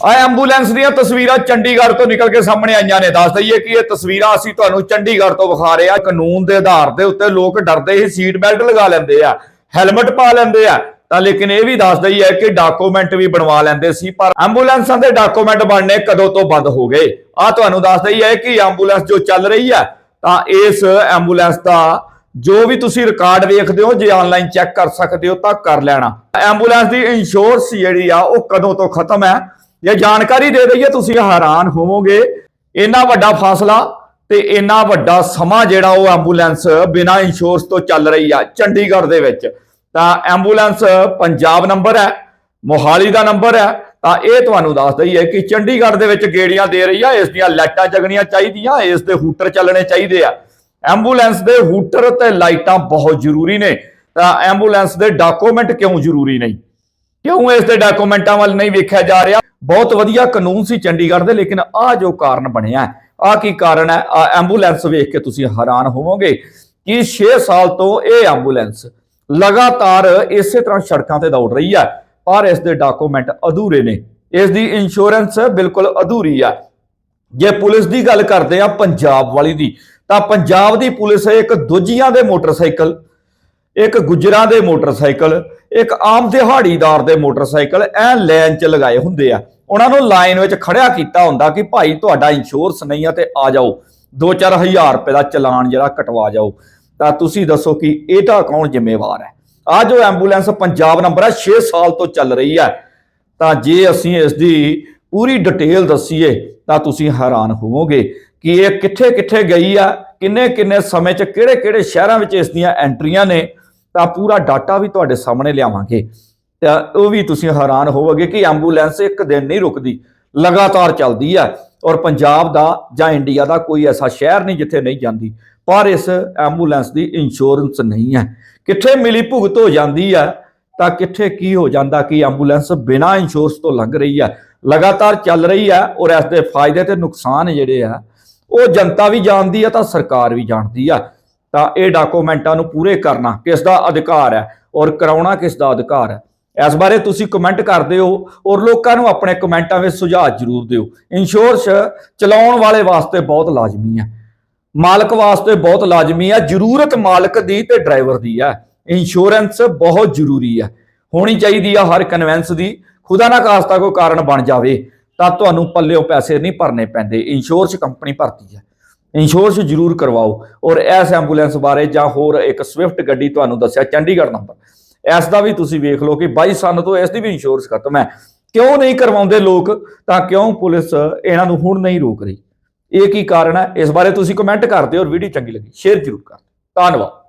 ਆ ਐਂਬੂਲੈਂਸ ਦੀਆਂ ਤਸਵੀਰਾਂ ਚੰਡੀਗੜ੍ਹ ਤੋਂ ਨਿਕਲ ਕੇ ਸਾਹਮਣੇ ਆਈਆਂ ਨੇ। ਦੱਸ ਦਈਏ ਕਿ ਇਹ ਤਸਵੀਰਾਂ ਅਸੀਂ ਤੁਹਾਨੂੰ ਚੰਡੀਗੜ੍ਹ ਤੋਂ ਵਿਖਾ ਰਹੇ ਆ ਕਾਨੂੰਨ ਦੇ ਆਧਾਰ ਦੇ ਉੱਤੇ ਲੋਕ ਡਰਦੇ ਹੀ ਸੀਟ ਬੈਲਟ ਲਗਾ ਲੈਂਦੇ ਆ ਹੈਲਮਟ ਪਾ ਲੈਂਦੇ ਆ। ਤਾਂ ਲੇਕਿਨ ਇਹ ਵੀ ਦੱਸ ਦਈ ਹੈ ਕਿ ਡਾਕੂਮੈਂਟ ਵੀ ਬਣਵਾ ਲੈਂਦੇ ਸੀ, ਪਰ ਐਂਬੂਲੈਂਸਾਂ ਦੇ ਡਾਕੂਮੈਂਟ ਬਣਨੇ ਕਦੋਂ ਤੋਂ ਬੰਦ ਹੋ ਗਏ? ਆ ਤੁਹਾਨੂੰ ਦੱਸ ਦਈ ਹੈ ਕਿ ਐਂਬੂਲੈਂਸ ਜੋ ਚੱਲ ਰਹੀ ਹੈ ਤਾਂ ਇਸ ਐਂਬੂਲੈਂਸ ਦਾ ਜੋ ਵੀ ਤੁਸੀਂ ਰਿਕਾਰਡ ਵੇਖਦੇ ਹੋ, ਜੇ ਆਨਲਾਈਨ ਚੈੱਕ ਕਰ ਸਕਦੇ ਹੋ, ਤਾਂ ਕਰ ਲੈਣਾ। ਐਂਬੂਲੈਂਸ ਦੀ ਇੰਸ਼ੋਰੈਂਸ ਜਿਹੜੀ ਆ, ਉਹ ਕਦੋਂ ਤੋਂ ਖਤਮ ਹੈ? ਇਹ ਜਾਣਕਾਰੀ ਦੇ ਦਈਏ, ਤੁਸੀਂ ਹੈਰਾਨ ਹੋਵੋਗੇ। ਇੰਨਾ ਵੱਡਾ ਫਾਸਲਾ ਤੇ ਇੰਨਾ ਵੱਡਾ ਸਮਾਂ ਜਿਹੜਾ ਉਹ ਐਂਬੂਲੈਂਸ ਬਿਨਾਂ ਇੰਸ਼ੋਰੈਂਸ ਤੋਂ ਚੱਲ ਰਹੀ ਆ ਚੰਡੀਗੜ੍ਹ ਦੇ ਵਿੱਚ। ਤਾਂ ਐਂਬੂਲੈਂਸ ਪੰਜਾਬ ਨੰਬਰ ਹੈ, ਮੋਹਾਲੀ ਦਾ ਨੰਬਰ ਹੈ। ਤਾਂ ਇਹ ਤੁਹਾਨੂੰ ਦੱਸ ਦਈਏ ਕਿ ਚੰਡੀਗੜ੍ਹ ਦੇ ਵਿੱਚ ਗੇੜੀਆਂ ਦੇ ਰਹੀ ਆ, ਇਸ ਦੀਆਂ ਲਾਈਟਾਂ ਜਗਣੀਆਂ ਚਾਹੀਦੀਆਂ, ਇਸ ਦੇ ਹੂਟਰ ਚੱਲਣੇ ਚਾਹੀਦੇ ਆ। ਐਂਬੂਲੈਂਸ ਦੇ ਹੂਟਰ ਤੇ ਲਾਈਟਾਂ ਬਹੁਤ ਜ਼ਰੂਰੀ ਨੇ। ਤਾਂ ਐਂਬੂਲੈਂਸ ਦੇ ਡਾਕੂਮੈਂਟ ਕਿਉਂ ਜ਼ਰੂਰੀ ਨਹੀਂ? ਕਿਉਂ ਇਸ ਦੇ ਡਾਕੂਮੈਂਟਾਂ ਵੱਲ ਨਹੀਂ ਵੇਖਿਆ ਜਾ ਰਿਹਾ? ਬਹੁਤ ਵਧੀਆ ਕਾਨੂੰਨ ਸੀ ਚੰਡੀਗੜ੍ਹ ਦੇ, ਲੇਕਿਨ ਆ ਜੋ ਕਾਰਨ ਬਣਿਆ ਆ ਕੀ ਕਾਰਨ ਹੈ? ਆ ਐਂਬੂਲੈਂਸ ਵੇਖ ਕੇ ਤੁਸੀਂ ਹੈਰਾਨ ਹੋਵੋਗੇ ਕਿ 6 ਸਾਲ ਤੋਂ ਇਹ ਐਂਬੂਲੈਂਸ ਲਗਾਤਾਰ ਇਸੇ ਤਰ੍ਹਾਂ ਸੜਕਾਂ ਤੇ ਦੌੜ ਰਹੀ ਹੈ, ਪਰ ਇਸ ਦੇ ਡਾਕੂਮੈਂਟ ਅਧੂਰੇ ਨੇ। ਇਸ ਦੀ ਇੰਸ਼ੋਰੈਂਸ ਬਿਲਕੁਲ ਅਧੂਰੀ ਆ ਜੇ ਪੁਲਿਸ ਦੀ ਗੱਲ ਕਰਦੇ ਆ ਪੰਜਾਬ ਵਾਲੀ ਦੀ, ਤਾਂ ਪੰਜਾਬ ਦੀ ਪੁਲਿਸ ਇੱਕ ਦੁਜੀਆਂ ਦੇ ਮੋਟਰਸਾਈਕਲ, ਇੱਕ ਗੁਜਰਾਂ ਦੇ ਮੋਟਰਸਾਈਕਲ, ਇੱਕ ਆਮ ਦਿਹਾੜੀਦਾਰ ਦੇ ਮੋਟਰਸਾਈਕਲ ਐ ਲਾਈਨ 'ਚ ਲਗਾਏ ਹੁੰਦੇ ਆ। ਉਹਨਾਂ ਨੂੰ ਲਾਈਨ ਵਿੱਚ ਖੜਿਆ ਕੀਤਾ ਹੁੰਦਾ ਕਿ ਭਾਈ ਤੁਹਾਡਾ ਇੰਸ਼ੋਰੈਂਸ ਨਹੀਂ ਆ ਤੇ ਆ ਜਾਓ। 2-4000 ਰੁਪਏ ਦਾ ਚਲਾਨ ਜਿਹੜਾ ਕਟਵਾ ਜਾਓ। ਤਾਂ ਤੁਸੀਂ ਦੱਸੋ ਕਿ ਇਹਦਾ ਕੌਣ ਜ਼ਿੰਮੇਵਾਰ ਹੈ? ਆ ਜੋ ਐਂਬੂਲੈਂਸ ਪੰਜਾਬ ਨੰਬਰ ਹੈ 6 ਸਾਲ ਤੋਂ ਚੱਲ ਰਹੀ ਹੈ ਤਾਂ ਜੇ ਅਸੀਂ ਇਸ ਦੀ ਪੂਰੀ ਡਿਟੇਲ ਦਸੀਏ, ਤਾਂ ਤੁਸੀਂ ਹੈਰਾਨ ਹੋਵੋਗੇ ਕਿ ਇਹ ਕਿੱਥੇ ਕਿੱਥੇ ਗਈ ਆ ਕਿੰਨੇ ਕਿੰਨੇ ਸਮੇਂ 'ਚ ਕਿਹੜੇ ਕਿਹੜੇ ਸ਼ਹਿਰਾਂ ਵਿੱਚ ਇਸ ਦੀਆਂ ਐਂਟਰੀਆਂ ਨੇ। ਤਾਂ ਪੂਰਾ ਡਾਟਾ ਵੀ ਤੁਹਾਡੇ ਸਾਹਮਣੇ ਲਿਆਵਾਂਗੇ। ਤਾਂ ਉਹ ਵੀ ਤੁਸੀਂ ਹੈਰਾਨ ਹੋਵੋਗੇ ਕਿ ਐਂਬੂਲੈਂਸ ਇੱਕ ਦਿਨ ਨਹੀਂ ਰੁਕਦੀ, ਲਗਾਤਾਰ ਚੱਲਦੀ ਆ ਔਰ ਪੰਜਾਬ ਦਾ ਜਾਂ ਇੰਡੀਆ ਦਾ ਕੋਈ ਐਸਾ ਸ਼ਹਿਰ ਨਹੀਂ ਜਿੱਥੇ ਨਹੀਂ ਜਾਂਦੀ। ਪਰ ਇਸ ਐਂਬੂਲੈਂਸ ਦੀ ਇੰਸ਼ੋਰੈਂਸ ਨਹੀਂ ਹੈ। ਕਿੱਥੇ ਮਿਲੀ ਭੁਗਤ ਹੋ ਜਾਂਦੀ ਹੈ ਤਾਂ ਕਿੱਥੇ ਕੀ ਹੋ ਜਾਂਦਾ ਕਿ ਐਂਬੂਲੈਂਸ ਬਿਨਾਂ ਇੰਸ਼ੋਰੈਂਸ ਤੋਂ ਲੰਘ ਰਹੀ ਹੈ ਲਗਾਤਾਰ ਚੱਲ ਰਹੀ ਹੈ ਔਰ ਇਸ ਦੇ ਫਾਇਦੇ ਤੇ ਨੁਕਸਾਨ ਜਿਹੜੇ ਆ, ਉਹ ਜਨਤਾ ਵੀ ਜਾਣਦੀ ਹੈ ਤਾਂ ਸਰਕਾਰ ਵੀ ਜਾਣਦੀ ਆ। ਤਾਂ ਇਹ ਡਾਕੂਮੈਂਟਾਂ ਨੂੰ ਪੂਰੇ ਕਰਨਾ ਕਿਸ ਦਾ ਅਧਿਕਾਰ ਹੈ ਔਰ ਕਰਾਉਣਾ ਕਿਸ ਦਾ ਅਧਿਕਾਰ ਹੈ? ਇਸ ਬਾਰੇ ਤੁਸੀਂ ਕਮੈਂਟ ਕਰਦੇ ਹੋ ਔਰ ਲੋਕਾਂ ਨੂੰ ਆਪਣੇ ਕਮੈਂਟਾਂ ਵਿੱਚ ਸੁਝਾਅ ਜ਼ਰੂਰ ਦਿਓ। ਇੰਸ਼ੋਰੈਂਸ ਚਲਾਉਣ ਵਾਲੇ ਵਾਸਤੇ ਬਹੁਤ ਲਾਜ਼ਮੀ ਹੈ। ਮਾਲਕ ਵਾਸਤੇ ਬਹੁਤ ਲਾਜ਼ਮੀ ਹੈ। ਜ਼ਰੂਰਤ ਮਾਲਕ ਦੀ ਤੇ ਡਰਾਈਵਰ ਦੀ ਹੈ। ਇੰਸ਼ੋਰੈਂਸ ਬਹੁਤ ਜ਼ਰੂਰੀ ਹੈ। ਹੋਣੀ ਚਾਹੀਦੀ ਆ ਹਰ ਕਨਵੈਂਸ ਦੀ। ਖੁਦਾ ਨਾ ਖਾਸਤਾ ਕੋਈ ਕਾਰਨ ਬਣ ਜਾਵੇ ਤਾਂ ਤੁਹਾਨੂੰ ਪੱਲਿਓਂ ਪੈਸੇ ਨਹੀਂ ਭਰਨੇ ਪੈਂਦੇ। ਇੰਸ਼ੋਰੈਂਸ ਕੰਪਨੀ ਭਰਤੀ ਹੈ। ਇੰਸ਼ੋਰੈਂਸ ਜ਼ਰੂਰ ਕਰਵਾਓ। ਔਰ ਇਸ ਐਂਬੂਲੈਂਸ ਬਾਰੇ ਜਾਂ ਹੋਰ ਇੱਕ ਸਵਿਫਟ ਗੱਡੀ ਤੁਹਾਨੂੰ ਦੱਸਿਆ, ਚੰਡੀਗੜ੍ਹ ਨੰਬਰ। ਇਸ ਦਾ ਵੀ ਤੁਸੀਂ ਵੇਖ ਲਓ ਕਿ 22 ਸਾਲ ਤੋਂ ਇਸ ਦੀ ਵੀ ਇੰਸ਼ੋਰੈਂਸ ਖਤਮ ਹੈ। ਕਿਉਂ ਨਹੀਂ ਕਰਵਾਉਂਦੇ ਲੋਕ? ਤਾਂ ਕਿਉਂ ਪੁਲਿਸ ਇਹਨਾਂ ਨੂੰ ਹੁਣ ਨਹੀਂ ਰੋਕ ਰਹੀ? ਇਹ ਕੀ ਕਾਰਨ ਹੈ? ਇਸ ਬਾਰੇ ਤੁਸੀਂ ਕਮੈਂਟ ਕਰਦੇ ਹੋ ਔਰ ਵੀਡੀਓ ਚੰਗੀ ਲੱਗੀ ਸ਼ੇਅਰ ਜ਼ਰੂਰ ਕਰ ਦਿਓ। ਧੰਨਵਾਦ।